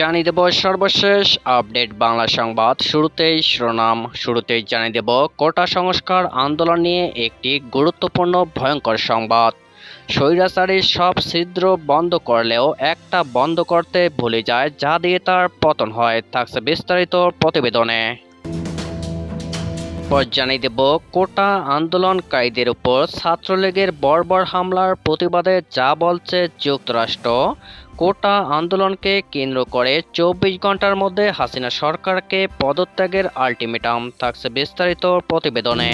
জানিয়ে দেব সর্বশেষ আপডেট বাংলা সংবাদ। শুরুতেই শিরোনাম, শুরুতেই জানিয়ে দেব কোটা সংস্কার আন্দোলন নিয়ে একটি গুরুত্বপূর্ণ ভয়ঙ্কর সংবাদ। স্বৈরাচারীর সব ছিদ্র বন্ধ করলেও একটা বন্ধ করতে ভুলে যায় যা দিয়ে তার পতন হয়, থাকছে বিস্তারিত প্রতিবেদনে। পর জানিয়ে দেব, কোটা আন্দোলনকারীদের উপর ছাত্রলীগের বর্বর হামলার প্রতিবাদে যা বলছে যুক্তরাষ্ট্র। কোটা আন্দোলনকে কেন্দ্র করে চব্বিশ ঘণ্টার মধ্যে হাসিনা সরকারকে পদত্যাগের আলটিমেটাম থাকছে বিস্তারিত প্রতিবেদনে।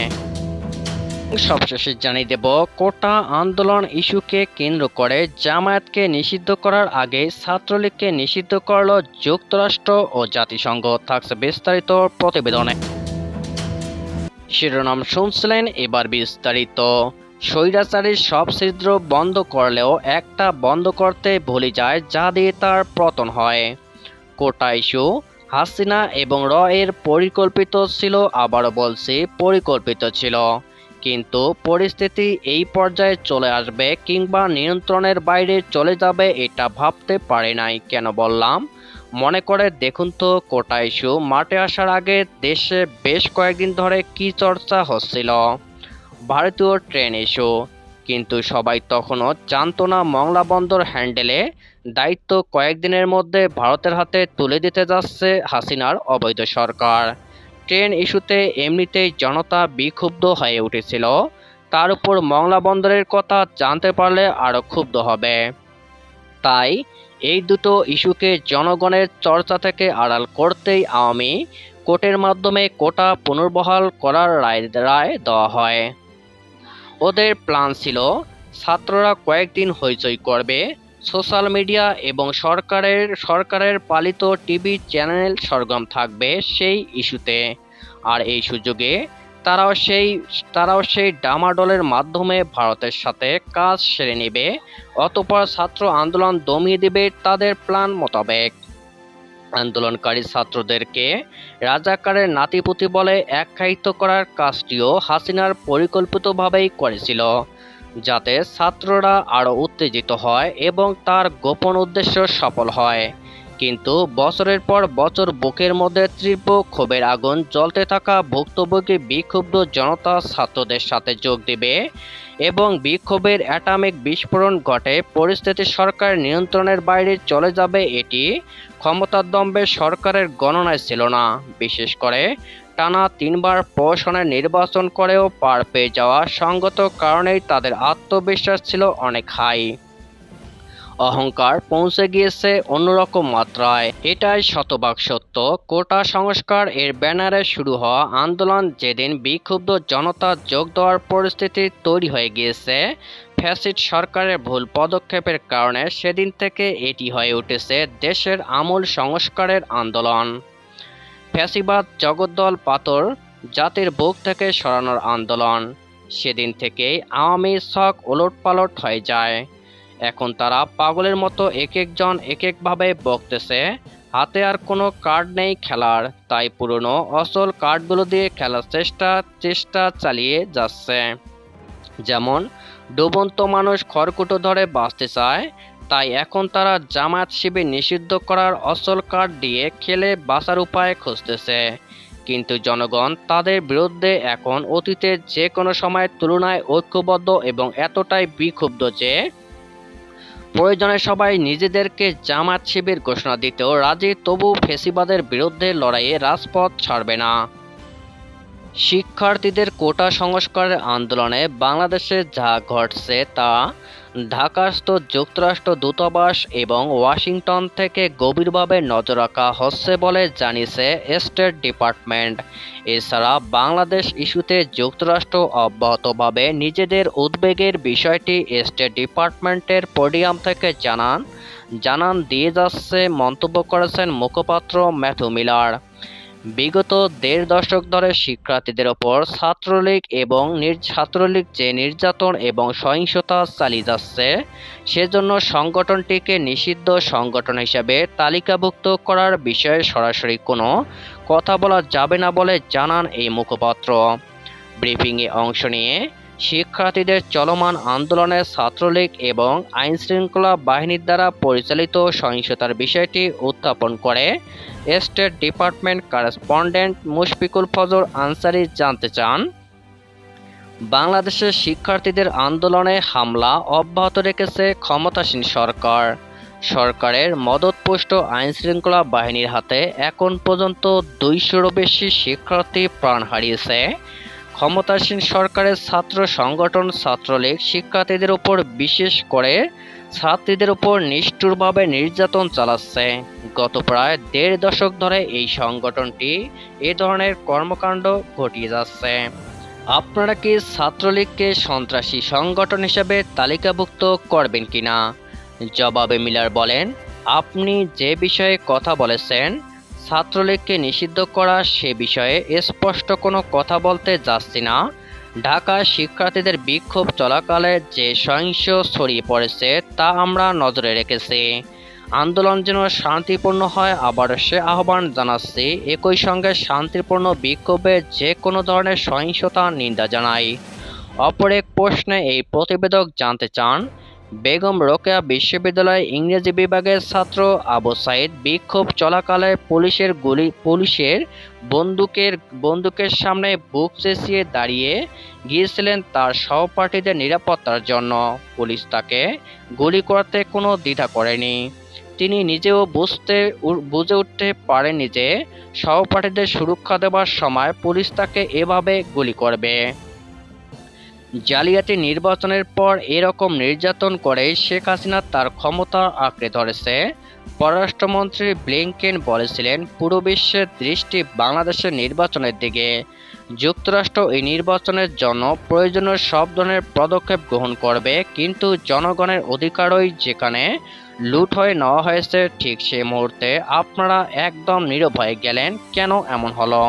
সবশেষে জানিয়ে দেব, কোটা আন্দোলন ইস্যুকে কেন্দ্র করে জামায়াতকে নিষিদ্ধ করার আগে ছাত্রলীগকে নিষিদ্ধ করল যুক্তরাষ্ট্র ও জাতিসংঘ থাকছে বিস্তারিত প্রতিবেদনে। শিরোনাম শুনছিলেন এবার বিস্তারিত। স্বৈরাচারীর সব ছিদ্র বন্ধ করলেও একটা বন্ধ করতে ভুলে যায় যা দিয়ে তার পতন হয়। কোটা ইস্যু, হাসিনা এবং র এর পরিকল্পিত ছিল, আবারও বলছি পরিকল্পিত ছিল। কিন্তু পরিস্থিতি এই পর্যায়ে চলে আসবে কিংবা নিয়ন্ত্রণের বাইরে চলে যাবে এটা ভাবতে পারে নাই, কেন বললাম? মনে করে, দেখুন তো কোটা ইস্যু, মাঠে আসার আগে দেশে বেশ কয়েকদিন ধরে কি চর্চা হচ্ছিল? ভারতীয় ট্রেন ইস্যু। কিন্তু সবাই তখনও জানতো না মংলা বন্দর হ্যান্ডেলে দায়িত্ব কয়েকদিনের মধ্যে ভারতের হাতে তুলে দিতে যাচ্ছে হাসিনার অবৈধ সরকার। ট্রেন ইস্যুতে এমনিতেই জনতা বিক্ষুব্ধ হয়ে উঠেছিল। তার উপর মংলা বন্দরের কথা জানতে পারলে আরও ক্ষুব্ধ হবে। তাই এই দুটো ইস্যুকে জনগণের চর্চা থেকে আড়াল করতেই আওয়ামী কোর্টের মাধ্যমে কোটা পুনর্বহাল করার রায় রায় দেওয়া হয়। ওদের প্ল্যান ছিল, ছাত্ররা কয়েকদিন হইচই করবে, সোশ্যাল মিডিয়া এবং সরকারের সরকারের পালিত টিভি চ্যানেল সরগম থাকবে সেই ইস্যুতে। আর এই সুযোগে তারাও সেই তারাও সেই ডামাডোলের মাধ্যমে ভারতের সাথে কাজ সেরে নেবে। অতপর ছাত্র আন্দোলন দমিয়ে দেবে তাদের প্ল্যান মোতাবেক। আন্দোলনকারী ছাত্রদেরকে রাজাকারের নাতিপুতি বলে আখ্যায়িত করার কাজটিও হাসিনার পরিকল্পিতভাবেই করেছিল, যাতে ছাত্ররা আরও উত্তেজিত হয় এবং তার গোপন উদ্দেশ্য সফল হয়। কিন্তু বছরের পর বছর বুকের মধ্যে তীব্র ক্ষোভের আগুন জ্বলতে থাকা ভুক্তভোগী বিক্ষুব্ধ জনতা ছাত্রদের সাথে যোগ দেবে এবং বিক্ষোভের অ্যাটামিক বিস্ফোরণ ঘটে। পরিস্থিতি সরকার নিয়ন্ত্রণের বাইরে চলে যাবে এটি ক্ষমতার দম্বে সরকারের গণনায় ছিল না। বিশেষ করে টানা তিনবার প্রশাসনের নির্বাচন করেও পার পেয়ে যাওয়া সঙ্গত কারণেই তাদের আত্মবিশ্বাস ছিল অনেক হাই। অহংকার পৌঁছে গিয়েছে অন্যরকম মাত্রায়। এটাই শতভাগ সত্য। কোটা সংস্কার এর ব্যানারে শুরু হওয়া আন্দোলন যেদিন বিক্ষুব্ধ জনতা যোগ দেওয়ার পরিস্থিতি তৈরি হয়ে গিয়েছে ফ্যাসিড সরকারের ভুল পদক্ষেপের কারণে সেদিন থেকে এটি হয়ে উঠেছে দেশের আমূল সংস্কারের আন্দোলন। ফ্যাসিবাদ, জগদ্দল পাতর জাতির বুক থেকে সরানোর আন্দোলন। সেদিন থেকেই আওয়ামী শখ ওলটপালট হয়ে যায়। এখন তারা পাগলের মতো এক একজন এক একভাবে বকতেছে। হাতে আর কোনো কার্ড নেই খেলার, তাই পুরনো অসল কার্ডগুলো দিয়ে খেলার চেষ্টা চেষ্টা চালিয়ে যাচ্ছে। যেমন, ডুবন্ত মানুষ খড়কুটো ধরে বাঁচতে চায়, তাই এখন তারা জামাত শিবির নিষিদ্ধ করার অসল কার্ড দিয়ে খেলে বাঁচার উপায় খুঁজতেছে। কিন্তু জনগণ তাদের বিরুদ্ধে এখন অতীতের যে কোনো সময়ের তুলনায় ঐক্যবদ্ধ এবং এতটাই বিক্ষুব্ধ যে প্রয়োজনে সবাই নিজেদেরকে জামাত শিবির ঘোষণা দিতেও রাজি, তবু ফেসিবাদের বিরুদ্ধে লড়াইয়ে রাজপথ ছাড়বে না। শিক্ষার্থীদের কোটা সংস্কারের আন্দোলনে বাংলাদেশে যা ঘটছে তা ঢাকাস্থ যুক্তরাষ্ট্র দূতাবাস এবং ওয়াশিংটন থেকে গভীরভাবে নজর রাখা হচ্ছে বলে জানিয়েছে স্টেট ডিপার্টমেন্ট। এছাড়া বাংলাদেশ ইস্যুতে যুক্তরাষ্ট্র অব্যাহতভাবে নিজেদের উদ্বেগের বিষয়টি স্টেট ডিপার্টমেন্টের পোডিয়াম থেকে জানান। জানান দিয়ে যাচ্ছে মন্তব্য করেছেন মুখপাত্র ম্যাথু মিলার। বিগত দেড় দশক ধরে শিক্ষার্থীদের ওপর ছাত্রলীগ এবং ছাত্রলীগ যে নির্যাতন এবং সহিংসতা চালিয়ে যাচ্ছে, সেজন্য সংগঠনটিকে নিষিদ্ধ সংগঠন হিসাবে তালিকাভুক্ত করার বিষয়ে সরাসরি কোনো কথা বলা যাবে না বলে জানান এই মুখপাত্র। ব্রিফিংয়ে অংশ নিয়ে শিক্ষার্থীদের চলমান আন্দোলনে ছাত্রলীগ এবং আইনশৃঙ্খলা বাহিনীর দ্বারা পরিচালিত সহিংসতার বিষয়টি উত্থাপন করে। স্টেট ডিপার্টমেন্ট করেসপন্ডেন্ট মুশফিকুল ফজর আনসারি জানতে চান, বাংলাদেশের শিক্ষার্থীদের আন্দোলনে হামলা অব্যাহত রেখেছে ক্ষমতাসীন সরকার। সরকারের মদতপুষ্ট আইনশৃঙ্খলা বাহিনীর হাতে এখন পর্যন্ত দুইশোরও বেশি শিক্ষার্থী প্রাণ হারিয়েছে। ক্ষমতাসীন সরকারের ছাত্র সংগঠন, ছাত্রলীগ শিক্ষার্থীদের উপর বিশেষ করে ছাত্রীদের উপর নিষ্ঠুরভাবে নির্যাতন চালাচ্ছে। গত প্রায় দেড় দশক ধরে এই সংগঠনটি এ ধরনের কর্মকাণ্ড ঘটিয়ে যাচ্ছে। আপনারা কি ছাত্রলীগকে সন্ত্রাসী সংগঠন হিসেবে তালিকাভুক্ত করবেন কিনা? জবাবে মিলার বলেন, আপনি যে বিষয়ে কথা বলেছেন ছাত্রলীগকে নিষিদ্ধ করা সে বিষয়ে স্পষ্ট কোনো কথা বলতে যাচ্ছি না। ঢাকা শিক্ষার্থীদের বিক্ষোভ চলাকালে যে সহিংস ছড়িয়ে পড়েছে তা আমরা নজরে রেখেছি। আন্দোলন যেন শান্তিপূর্ণ হয়, আবার সে আহ্বান জানাচ্ছি, একই সঙ্গে শান্তিপূর্ণ বিক্ষোভে যে কোনো ধরনের সহিংসতা নিন্দা জানাই। অপর এক প্রশ্নে এই প্রতিবেদক জানতে চান বেগম রোকেয়া বিশ্ববিদ্যালয় ইংরেজি বিভাগের ছাত্র আবু সাইদ বিক্ষোভ চলাকালে পুলিশের গুলি, পুলিশের বন্দুকের বন্দুকের সামনে বুক চেঁচিয়ে দাঁড়িয়ে গিয়েছিলেন তার সহপাঠীদের নিরাপত্তার জন্য। পুলিশ তাকে গুলি করতে কোনো দ্বিধা করেনি। তিনি নিজেও বুঝতে, বুঝে উঠতে পারেনি যে সহপাঠীদের সুরক্ষা দেওয়ার সময় পুলিশ তাকে এভাবে গুলি করবে। জালিয়াতি নির্বাচনের পর এরকম নির্যাতন করে শেখ হাসিনা তার ক্ষমতা আঁকড়ে ধরেছে। পররাষ্ট্রমন্ত্রী ব্লিংকেন বলেছিলেন, পুরো বিশ্বের দৃষ্টি বাংলাদেশের নির্বাচনের দিকে। যুক্তরাষ্ট্র এই নির্বাচনের জন্য প্রয়োজনীয় সব ধরনের পদক্ষেপ গ্রহণ করবে, কিন্তু জনগণের অধিকারই যেখানে লুট হয়ে নেওয়া হয়েছে ঠিক সেই মুহূর্তে আপনারা একদম নিরভয়ে গেলেন। কেন এমন হলো?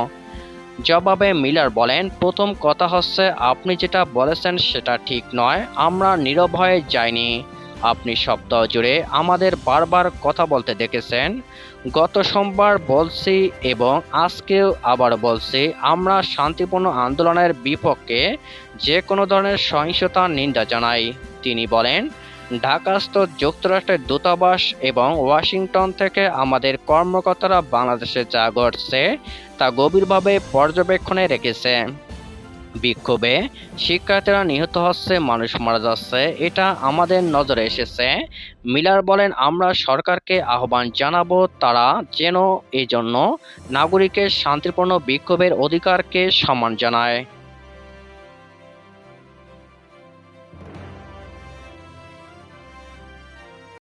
জবাবে মিলার বলেন, প্রথম কথা হচ্ছে, আপনি যেটা বলেছেন সেটা ঠিক নয়, আমরা নিরভয়ে যাইনি। আপনি সপ্তাহ জুড়ে আমাদের বারবার কথা বলতে দেখেছেন। গত সোমবার বলছি এবং আজকেও আবার বলছি, আমরা শান্তিপূর্ণ আন্দোলনের বিপক্ষে যে কোনো ধরনের সহিংসতার নিন্দা জানাই। তিনি বলেন ঢাকাস্থ যুক্তরাষ্ট্রের দূতাবাস এবং ওয়াশিংটন থেকে আমাদের কর্মকর্তারা বাংলাদেশে যা ঘটছে, তা গভীরভাবে পর্যবেক্ষণে রেখেছে। বিক্ষোভে শিক্ষার্থীরা নিহত হচ্ছে, মানুষ মারা যাচ্ছে, এটা আমাদের নজরে এসেছে। মিলার বলেন, আমরা সরকারকে আহ্বান জানাব, তারা যেন এই জন্য নাগরিকের শান্তিপূর্ণ বিক্ষোভের অধিকারকে সম্মান জানায়।